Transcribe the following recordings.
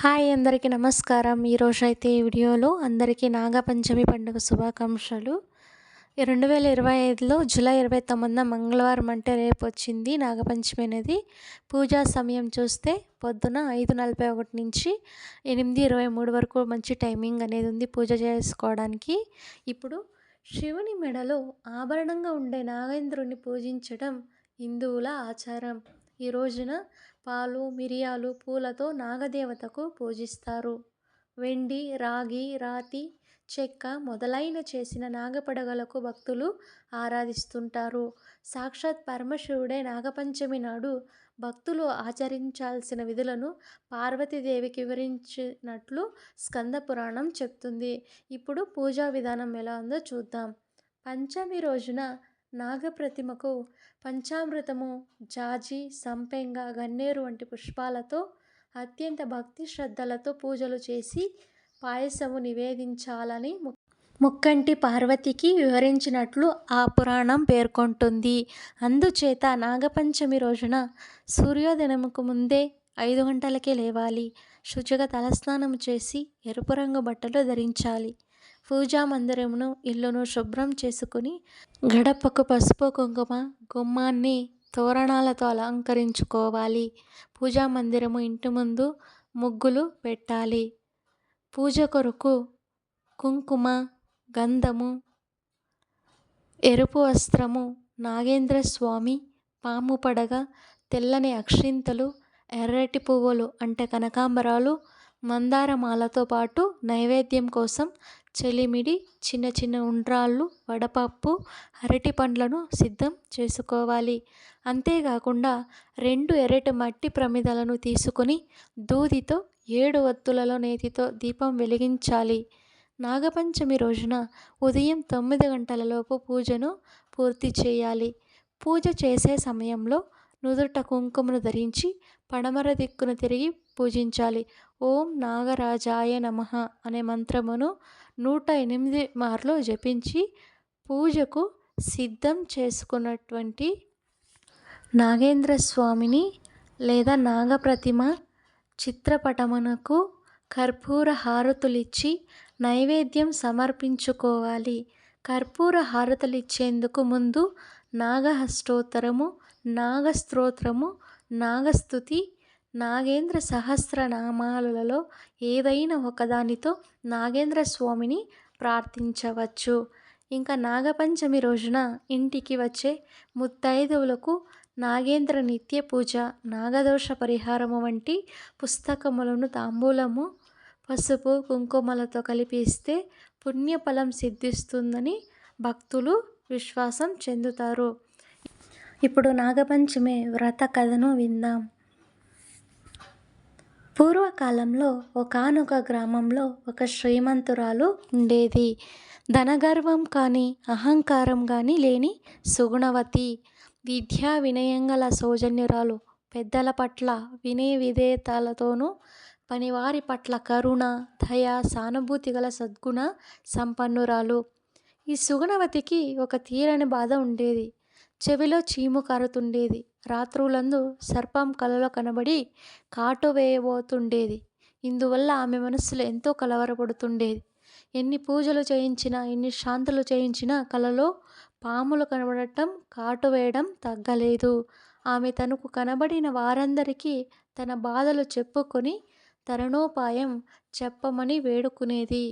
Hi అందరికీ నమస్కారం. ఈరోజు అయితే ఈ వీడియోలో అందరికీ నాగపంచమి పండుగ శుభాకాంక్షలు. రెండు వేల ఇరవై ఐదులో జూలై ఇరవై తొమ్మిదిన మంగళవారం అంటే రేపు వచ్చింది నాగపంచమి అనేది. పూజా సమయం చూస్తే పొద్దున ఐదు నలభై ఒకటి నుంచి ఎనిమిది ఇరవై మూడు వరకు మంచి టైమింగ్ అనేది ఉంది పూజ చేసుకోవడానికి. ఇప్పుడు శివుని మెడలో ఆభరణంగా ఉండే నాగేంద్రుని పూజించడం హిందువుల ఆచారం. ఈ రోజున పాలు మిరియాలు పూలతో నాగదేవతకు పూజిస్తారు. వెండి రాగి రాతి చెక్క మొదలైన చేసిన నాగపడగలకు భక్తులు ఆరాధిస్తుంటారు. సాక్షాత్ పరమశివుడే నాగపంచమి నాడు భక్తులు ఆచరించాల్సిన విధులను పార్వతీదేవికి వివరించినట్లు స్కంద పురాణం చెప్తుంది. ఇప్పుడు పూజా విధానం ఎలా ఉందో చూద్దాం. పంచమి రోజున నాగప్రతిమకు పంచామృతము జాజి సంపెంగ గన్నేరు వంటి పుష్పాలతో అత్యంత భక్తి శ్రద్ధలతో పూజలు చేసి పాయసము నివేదించాలని ముక్కంటి పార్వతికి వివరించినట్లు ఆ పురాణం పేర్కొంటుంది. అందుచేత నాగపంచమి రోజున సూర్యోదయముకు ముందే ఐదు గంటలకే లేవాలి. శుచిగా తలస్నానం చేసి ఎరుపు రంగు బట్టలు ధరించాలి. పూజా మందిరమును ఇల్లును శుభ్రం చేసుకుని గడపకు పసుపు కుంకుమ గుమ్మాన్ని తోరణాలతో అలంకరించుకోవాలి. పూజా మందిరము ఇంటి ముందు ముగ్గులు పెట్టాలి. పూజ కొరకు కుంకుమ గంధము ఎరుపు వస్త్రము నాగేంద్ర స్వామి పాము పడగ తెల్లని అక్షింతలు ఎర్రటి పువ్వులు అంటే కనకాంబరాలు మందారమాలతో పాటు నైవేద్యం కోసం చెలిమిడి చిన్న చిన్న ఉండ్రాళ్ళు వడపప్పు అరటి పండ్లను సిద్ధం చేసుకోవాలి. అంతేకాకుండా రెండు ఎరటి మట్టి ప్రమిదలను తీసుకొని దూదితో ఏడు ఒత్తులలో నేతితో దీపం వెలిగించాలి. నాగపంచమి రోజున ఉదయం తొమ్మిది గంటలలోపు పూజను పూర్తి చేయాలి. పూజ చేసే సమయంలో నుదుట కుంకుమను ధరించి పడమర దిక్కును తిరిగి పూజించాలి. ఓం నాగరాజాయ నమ అనే మంత్రమును నూట ఎనిమిది మార్లు జపించి పూజకు సిద్ధం చేసుకున్నటువంటి నాగేంద్ర స్వామిని లేదా నాగప్రతిమ చిత్రపటమునకు కర్పూర హారతులిచ్చి నైవేద్యం సమర్పించుకోవాలి. కర్పూర హారతులిచ్చేందుకు ముందు నాగహస్తోత్తరము నాగస్తోత్రము నాగస్థుతి నాగేంద్ర సహస్రనామాలలో ఏదైనా ఒకదానితో నాగేంద్ర స్వామిని ప్రార్థించవచ్చు. ఇంకా నాగపంచమి రోజున ఇంటికి వచ్చే ముత్తైదువులకు నాగేంద్ర నిత్య పూజ నాగదోష పరిహారము వంటి పుస్తకములను తాంబూలము పసుపు కుంకుమలతో కలిపి ఇస్తే పుణ్యఫలం సిద్ధిస్తుందని భక్తులు విశ్వాసం చెందుతారు. ఇప్పుడు నాగపంచమి వ్రత కథను విందాం. పూర్వకాలంలో ఒకానొక గ్రామంలో ఒక శ్రీమంతురాలు ఉండేది. ధనగర్వం కానీ అహంకారం కానీ లేని సుగుణవతి విద్యా వినయంగల సౌజన్యురాలు పెద్దల పట్ల వినయ విధేయతలతోనూ పనివారి పట్ల కరుణ దయ సానుభూతి గల సద్గుణ సంపన్నురాలు. ఈ సుగుణవతికి ఒక తీరని బాధ ఉండేది. చెవిలో చీము కారుతుండేది. రాత్రులందు సర్పం కలలో కనబడి కాటు వేయబోతుండేది. ఇందువల్ల ఆమె మనస్సులో ఎంతో కలవరపడుతుండేది. ఎన్ని పూజలు చేయించినా ఎన్ని శాంతులు చేయించినా కలలో పాములు కనబడటం కాటు వేయడం తగ్గలేదు. ఆమె తనకు కనబడిన వారందరికీ తన బాధలు చెప్పుకొని తరుణోపాయం చెప్పమని వేడుకునేది.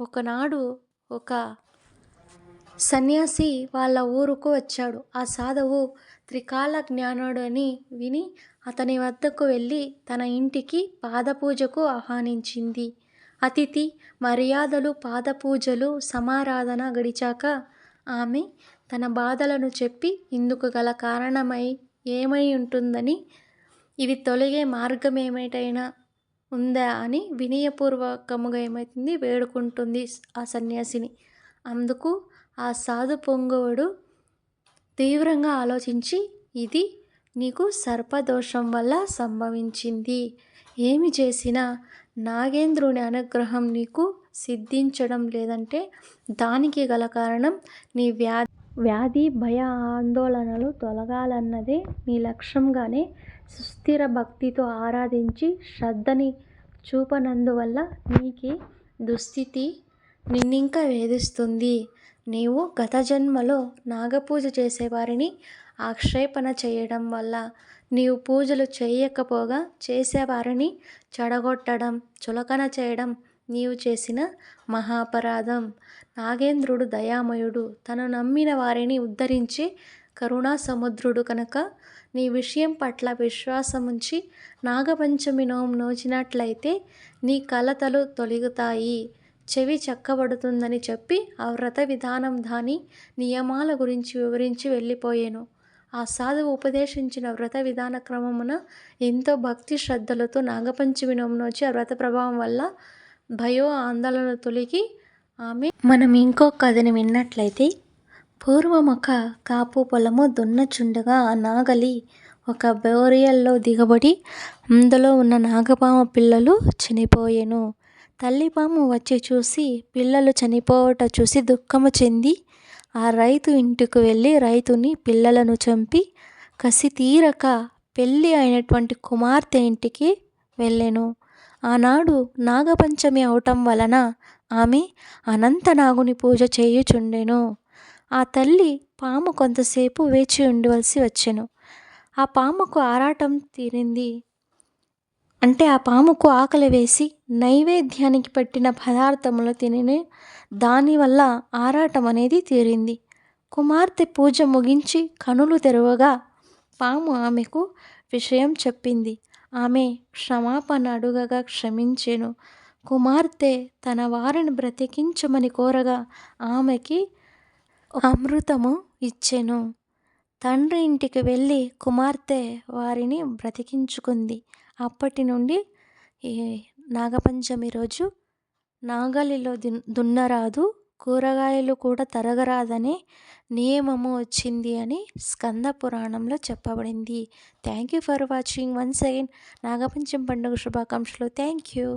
ఒకనాడు ఒక సన్యాసి వాళ్ళ ఊరుకు వచ్చాడు. ఆ సాధువు త్రికాల జ్ఞానుడని విని అతని వద్దకు వెళ్ళి తన ఇంటికి పాదపూజకు ఆహ్వానించింది. అతిథి మర్యాదలు పాదపూజలు సమారాధన గడిచాక ఆమె తన బాధలను చెప్పి ఇందుకు గల కారణమై ఏమై ఉంటుందని ఇవి తొలగే మార్గం ఏమిటైనా ఉందా అని వినయపూర్వకముగా ఏమవుతుంది వేడుకుంటుంది ఆ సన్యాసిని. అందుకు ఆ సాధు పొంగవుడు తీవ్రంగా ఆలోచించి ఇది నీకు సర్పదోషం వల్ల సంభవించింది. ఏమి చేసినా నాగేంద్రుని అనుగ్రహం నీకు సిద్ధించడం లేదంటే దానికి గల కారణం నీ వ్యా వ్యాధి భయ ఆందోళనలు తొలగాలన్నదే నీ లక్ష్యంగానే సుస్థిర భక్తితో ఆరాధించి శ్రద్ధని చూపనందువల్ల నీకీ దుస్థితి నిన్నింక వేధిస్తుంది. నీవు గత జన్మలో నాగపూజ చేసేవారిని ఆక్షేపణ చేయడం వల్ల, నీవు పూజలు చేయకపోగా చేసేవారిని చెడగొట్టడం, చులకన చేయడం నీవు చేసిన మహాపరాధం. నాగేంద్రుడు దయామయుడు. తను నమ్మిన వారిని ఉద్ధరించే కరుణాసముద్రుడు కనుక నీ విషయం పట్ల విశ్వాసముంచి నాగపంచమి నోము నోచినట్లయితే నీ కలతలు తొలగుతాయి. చెవి చక్కబడుతుందని చెప్పి ఆ వ్రత విధానం దాని నియమాల గురించి వివరించి వెళ్ళిపోయాను ఆ సాధువు ఉపదేశించిన వ్రత విధాన క్రమమున ఎంతో భక్తి శ్రద్ధలతో నాగపంచమి నోమునొచ్చి ఆ వ్రత ప్రభావం వల్ల భయో ఆందోళన తొలగి ఆమె మనం ఇంకో కథని విన్నట్లయితే పూర్వం ఒక కాపు పొలము దున్నచుండగా ఆ నాగలి ఒక బోరియల్లో దిగబడి అందులో ఉన్న నాగపామ పిల్లలు చనిపోయెను. తల్లిపాము వచ్చి చూసి పిల్లలు చనిపోవుట చూసి దుఃఖము చెంది ఆ రైతు ఇంటికి వెళ్ళి రైతుని పిల్లలను చంపి కసి తీరక పెళ్ళి అయినటువంటి కుమార్తె ఇంటికి వెళ్ళాను ఆనాడు నాగపంచమి అవటం వలన ఆమె అనంతనాగుని పూజ చేయుచుండెను. ఆ తల్లి పాము కొంతసేపు వేచి ఉండవలసి వచ్చెను. ఆ పాముకు ఆరాటం తీరింది. అంటే ఆ పాముకు ఆకలి వేసి నైవేద్యానికి పెట్టిన పదార్థములు తినెను. దానివల్ల ఆరాటం అనేది తీరింది. కుమార్తె పూజ ముగించి కనులు తెరవగా పాము ఆమెకు విషయం చెప్పింది. ఆమె క్షమాపణ అడుగగా క్షమించెను. కుమార్తె తన వారిని బ్రతికించమని కోరగా ఆమెకి అమృతము ఇచ్చెను. తండ్రి ఇంటికి వెళ్ళి కుమార్తె వారిని బ్రతికించుకుంది. అప్పటి నుండి ఈ నాగపంచమి రోజు నాగలిలో దున్ దున్నరాదు, కూరగాయలు కూడా తరగరాదనే నియమము వచ్చింది అని స్కంద పురాణంలో చెప్పబడింది. Thank you for watching once again Nagapanchami పండుగ శుభాకాంక్షలు. Thank you